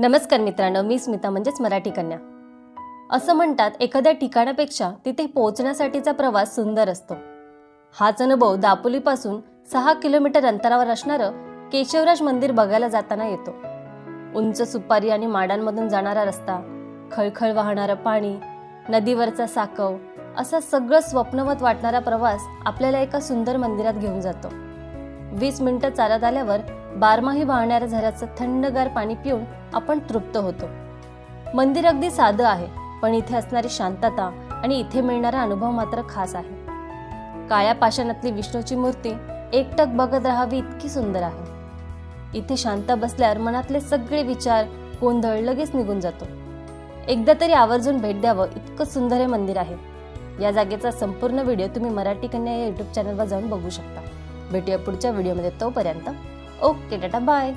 नमस्कार मित्रांनो मी स्मिता म्हणजेच मराठी कन्या. असं म्हणतात एखाद्या ठिकाणापेक्षा तिथे पोहोचण्यासाठीचा प्रवास सुंदर असतो. हाच अनुभव दापोलीपासून सहा किलोमीटर अंतरावर असणारं केशवराज मंदिर बघायला जाताना येतो. उंच सुपारी आणि माडांमधून जाणारा रस्ता खळखळ वाहणारं पाणी नदीवरचा साकव असा सगळं स्वप्नवत वाटणारा प्रवास आपल्याला एका सुंदर मंदिरात घेऊन जातो. वीस मिनिटं चालत आल्यावर बारमाही वाहणाऱ्या झऱ्याचं थंडगार पाणी पिऊन आपण तृप्त होतो. मंदिर अगदी साधं आहे पण इथे असणारी शांतता आणि इथे मिळणारा अनुभव मात्र खास आहे. काळ्या पाषाणातली विष्णूची मूर्ती एकटक बघत राहावी इतकी सुंदर आहे. इथे शांत बसल्यावर मनातले सगळे विचार गोंधळ लगेच निघून जातो. एकदा तरी आवर्जून भेट द्यावं इतकं सुंदर हे मंदिर आहे. या जागेचा संपूर्ण व्हिडिओ तुम्ही मराठी कन्या या युट्यूब चॅनलवर जाऊन बघू शकता. भेटूया पुढच्या व्हिडिओमध्ये तोपर्यंत ओके टाटा बाय.